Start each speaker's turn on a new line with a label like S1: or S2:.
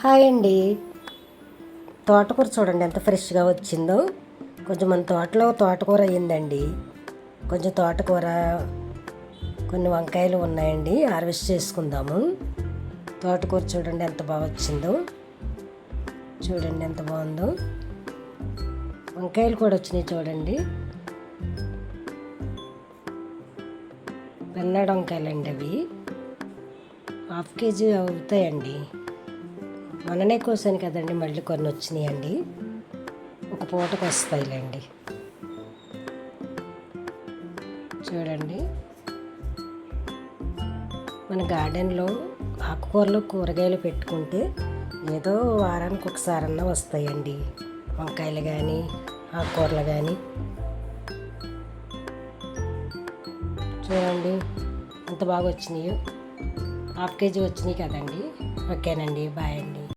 S1: Hi అండి. తోటకూర చూడండి ఎంత ఫ్రెష్గా వచ్చిందో. కొంచెం మన తోటలో తోటకూర అయ్యిందండి. కొంచెం తోటకూర కొన్ని వంకాయలు ఉన్నాయండి హార్వెస్ట్ చేసుకుందాము. తోటకూర చూడండి ఎంత బాగా వచ్చిందో. చూడండి ఎంత బాగుందో. వంకాయలు కూడా వచ్చినాయి చూడండి. పెన్నాడు వంకాయలండి అవి. హాఫ్ కేజీ అవుతాయండి. మొన్ననే కోసాను కదండి మళ్ళీ కొన్ని వచ్చినాయండి ఒక పూటకు వస్తాయిలేండి. చూడండి. మన గార్డెన్లో ఆకుకూరలు కూరగాయలు పెట్టుకుంటే ఏదో వారానికి ఒకసారన్నా వస్తాయండి. వంకాయలు కానీ ఆకుకూరలు కానీ చూడండి ఎంత బాగా వచ్చినాయో హాఫ్ కేజీ వచ్చినాయి కదండి. ఓకేనండి బాయ్ అండి.